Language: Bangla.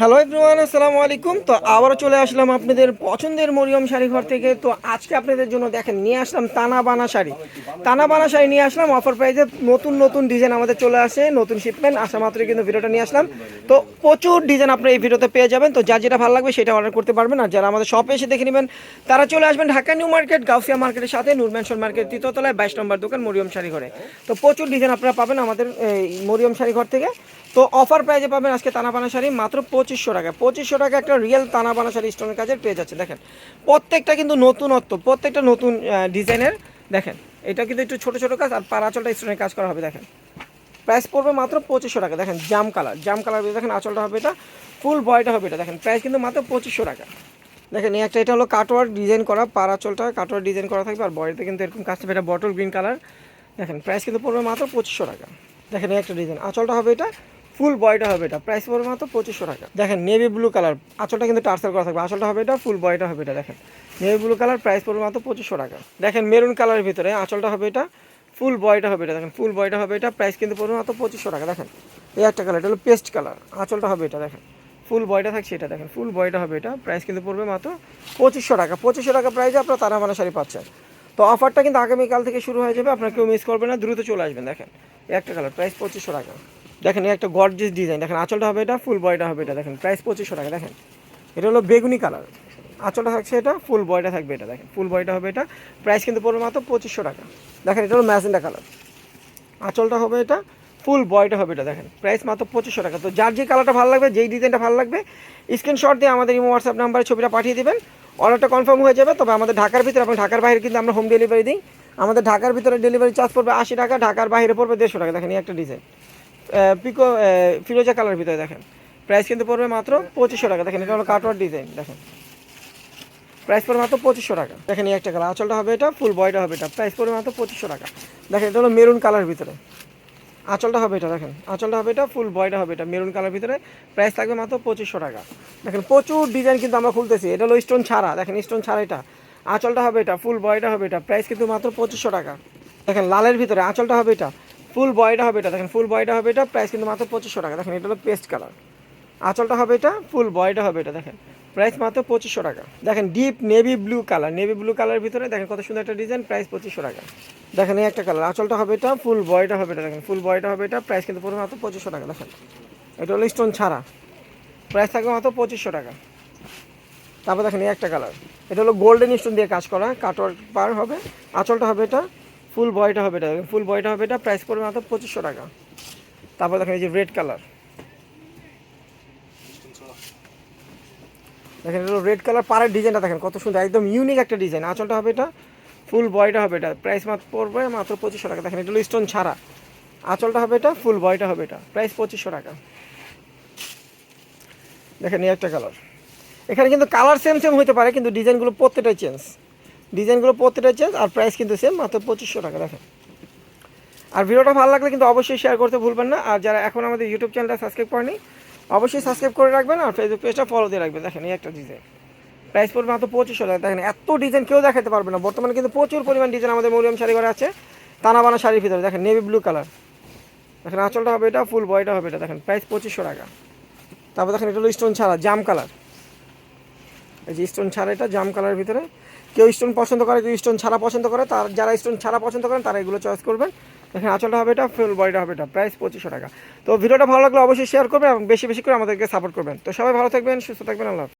হ্যালো এভরিওয়ান আসসালামু আলাইকুম। তো আবারও চলে আসলাম আপনাদের পছন্দের মরিয়ম শাড়ি ঘর থেকে। তো আজকে আপনাদের জন্য দেখেন, নিয়ে আসলাম তানা বানা শাড়ি। তানা বানা শাড়ি নিয়ে আসলাম অফার প্রাইসে নতুন নতুন ডিজাইন আমাদের চলে আসে, নতুন শিপমেন্ট আসা মাত্রই কিন্তু ভিডিওটা নিয়ে আসলাম। তো প্রচুর ডিজাইন আপনারা এই ভিডিওতে পেয়ে যাবেন। তো যার যেটা ভালো লাগবে সেটা অর্ডার করতে পারবেন। আর যারা আমাদের শপে এসে দেখে নেবেন, তারা চলে আসবেন ঢাকা নিউ মার্কেট, গাউসিয়া মার্কেটের সাথে, নূর ম্যানশন মার্কেট তৃতীয়তলায় বাইশ নম্বর দোকান, মরিয়ম শাড়ি ঘরে। তো প্রচুর ডিজাইন আপনারা পাবেন আমাদের, এই মরিয়ম শাড়ি ঘর থেকে। তো অফার প্রাইজে পাবেন আজকে তানাবানা শাড়ি, মাত্র পঁচিশশো টাকা। পঁচিশশো টাকা একটা রিয়েল তানাবানা শাড়ি স্টোনের কাজের পেয়ে যাচ্ছে দেখেন। প্রত্যেকটা কিন্তু নতুনত্ব, প্রত্যেকটা নতুন ডিজাইনের দেখেন। এটা কিন্তু একটু ছোটো ছোটো কাজ, আর পারাচলটা স্টোনের কাজ করা হবে, দেখেন। প্রাইস পড়বে মাত্র পঁচিশশো টাকা, দেখেন, জাম কালার জাম কালার দেখেন, আঁচলটা হবে এটা ফুল বয়টা হবে এটা, দেখেন। প্রাইস কিন্তু মাত্র পঁচিশশো টাকা। দেখেন, এই একটা, এটা হলো কাটওয়ার ডিজাইন করা পারাচলটা কাটওয়ার ডিজাইন করা থাকবে, আর বডিতে কিন্তু এরকম কাজ থাকবে এটা বটল গ্রিন কালার দেখেন প্রাইস কিন্তু পড়বে মাত্র পঁচিশশো টাকা। দেখেন, এই একটা ডিজাইন আঁচলটা হবে এটা ফুল বয়টা হবে এটা। প্রাইস পড়বে মাত্র পঁচিশশো টাকা। দেখেন নেভি ব্লু কালার আঁচলটা কিন্তু টার্সেল করা থাকবে। আঁচলটা হবে এটা ফুল বয়টা হবে এটা, দেখেন। নেভি ব্লু কালার প্রাইস পড়বে মাত্র পঁচিশশো টাকা। দেখেন মেরুন কালারের ভিতরে আঁচলটা হবে এটা ফুল বয়টা হবে এটা, দেখেন। ফুল বয়টা হবে এটা প্রাইস কিন্তু পড়বে মাত্র পঁচিশশো টাকা, দেখেন। এই একটা কালার এটা হলো পেস্ট কালার আঁচলটা হবে এটা, দেখেন। ফুল বয়টা থাকছে এটা, দেখেন। ফুল বয়টা হবে এটা প্রাইস কিন্তু পড়বে মাত্র পঁচিশশো টাকা। পঁচিশশো টাকা প্রাইসে আপনারা তারা মানে শাড়ি পাচ্ছেন। তো অফারটা কিন্তু আগামীকাল থেকে শুরু হয়ে যাবে, আপনার কেউ মিস করবে না, দ্রুত চলে আসবেন, দেখেন। একটা কালার প্রাইস পঁচিশশো টাকা। দেখেন একটা গর্জিস ডিজাইন দেখেন, আঁচলটা হবে এটা ফুল বয়টা হবে এটা, দেখেন। প্রাইস পঁচিশশো টাকা, দেখেন। এটা হলো বেগুনি কালার আঁচলটা থাকছে এটা ফুল বয়টা থাকবে এটা, দেখেন। ফুল বয়টা হবে এটা। প্রাইস কিন্তু পড়বে মাত্র পঁচিশশো টাকা। দেখেন, এটা হলো ম্যাজেন্ডা কালার আঁচলটা হবে এটা ফুল বয়টা হবে এটা, দেখেন। প্রাইস মাত্র পঁচিশশো টাকা। তো যার যে কালারটা ভালো লাগবে, যেই ডিজাইনটা ভালো লাগবে স্ক্রিনশট দিয়ে আমাদের ইমো হোয়াটসঅ্যাপ নাম্বারে ছবিটা পাঠিয়ে দেবেন। অর্ডারটা কনফার্ম হয়ে যাবে, তবে আমাদের ঢাকার ভিতরে এবং ঢাকার বাইরে কিন্তু আমরা হোম ডেলিভারি দিই। আমাদের ঢাকার ভিতরে ডেলিভারি চার্জ পড়বে আশি টাকা, ঢাকার বাইরে পড়বে দেড়শো টাকা। দেখেন, এই একটা ডিজাইন পিকো ফিরোজা কালার ভিতরে দেখেন। প্রাইস কিন্তু পড়বে মাত্র পঁচিশশো টাকা। দেখেন, এটা হলো কাটওয়ার ডিজাইন দেখেন। প্রাইস পড়বে মাত্র পঁচিশশো টাকা। দেখেন, এই একটা কালার আঁচলটা হবে এটা ফুল বয়টা হবে এটা। প্রাইস পড়বে মাত্র পঁচিশশো টাকা। দেখেন, এটা হলো মেরুন কালার ভিতরে। আঁচলটা হবে এটা, দেখেন। আঁচলটা হবে এটা ফুল বয়টা হবে এটা মেরুন কালার ভিতরে। প্রাইস থাকবে মাত্র পঁচিশশো টাকা। দেখেন, প্রচুর ডিজাইন কিন্তু আমরা খুলতেছি। এটা হলো স্টোন ছাড়া। দেখেন স্টোন ছাড়া এটা। আঁচলটা হবে এটা ফুল বয়টা হবে এটা। প্রাইস কিন্তু মাত্র পঁচিশশো টাকা। দেখেন, লালের ভিতরে আঁচলটা হবে এটা। ফুল বয়টা হবে এটা, দেখেন ফুল বয়টা হবে এটা প্রাইস কিন্তু মাত্র পঁচিশশো টাকা। দেখেন, এটা হলো পেস্ট কালার আঁচলটা হবে এটা ফুল বয়টা হবে এটা, দেখেন। প্রাইস মাত্র পঁচিশশো টাকা। দেখেন deep navy blue colour navy blue কালারের ভিতরে, দেখেন, কত সুন্দর একটা ডিজাইন প্রাইস পঁচিশশো টাকা। দেখেন, এই একটা কালার আঁচলটা হবে এটা ফুল বয়টা হবে এটা, দেখেন। ফুল বয়টা হবে এটা প্রাইস কিন্তু পুরো মাত্র পঁচিশশো টাকা, দেখেন। এটা হলো স্টোন ছাড়া। প্রাইস থাকবে মাত্র পঁচিশশো টাকা। তারপর দেখেন, এই একটা কালার এটা হলো গোল্ডেন স্টোন দিয়ে কাজ করা কাটওয়ার পার হবে। আঁচলটা হবে এটা ফুল বয়টা হবে এটা। ফুল বয়টা হবে এটা প্রাইস পড়বে মাত্র পঁচিশশো টাকা। তারপর দেখেন এই যে রেড কালার দেখেন এটা রেড কালার পাড়ের ডিজাইনটা দেখেন কত সুন্দর, একদম ইউনিক একটা ডিজাইন আঁচলটা হবে এটা ফুল বয়টা হবে এটা। প্রাইস মাত্র পড়বে মাত্র পঁচিশশো টাকা। দেখেন এটা স্টোন ছাড়া। আঁচলটা হবে এটা ফুল বয়টা হবে এটা। প্রাইস পঁচিশশো টাকা। দেখেন এই একটা কালার এখানে কিন্তু কালার সেম সেম হতে পারে, কিন্তু ডিজাইনগুলো প্রত্যেকটাই চেঞ্জ ডিজাইনগুলো প্রত্যেকটাই চেঞ্জ আর প্রাইস কিন্তু সেম মাত্র পঁচিশশো টাকা, দেখেন। আর ভিডিওটা ভালো লাগলে কিন্তু অবশ্যই শেয়ার করতে ভুলবেন না। আর যারা এখন আমাদের ইউটিউব চ্যানেলটা সাবস্ক্রাইব করেনি, অবশ্যই সাবস্ক্রাইব করে রাখবেন আর ফেসবুক পেজটা ফলো দিয়ে রাখবেন। দেখেন, এই একটা ডিজাইন প্রাইস পড়বে মাত্র পঁচিশশো টাকা। দেখেন, এত ডিজাইন কেউ দেখাতে পারবে না। বর্তমানে কিন্তু প্রচুর পরিমাণ ডিজাইন আমাদের মরিয়াম শাড়ি ঘরে আছে। টানা বানা শাড়ির ভিতরে। দেখেন নেভি ব্লু কালার দেখেন, আঁচলটা হবে এটা ফুল বয়টা হবে এটা। দেখেন প্রাইস পঁচিশশো টাকা। তারপর দেখেন, এটা হলো স্টোন ছাড়া, জাম কালার এই যে স্টোন ছাড়া এটা জাম কালারের ভিতরে। কেউ স্টোন পছন্দ করে, কেউ স্টোন ছাড়া পছন্দ করে, তার যারা স্টোন ছাড়া পছন্দ করেন, তারা এগুলো চয়েস করবেন। এখানে আঁচলটা হবে এটা ফুল বডিটা হবে এটা প্রাইস পঁচিশশো টাকা। তো ভিডিওটা ভালো লাগলে অবশ্যই শেয়ার করবেন এবং বেশি বেশি করে আমাদেরকে সাপোর্ট করবেন। তো সবাই ভালো থাকবেন, সুস্থ থাকবেন, আল্লাহ।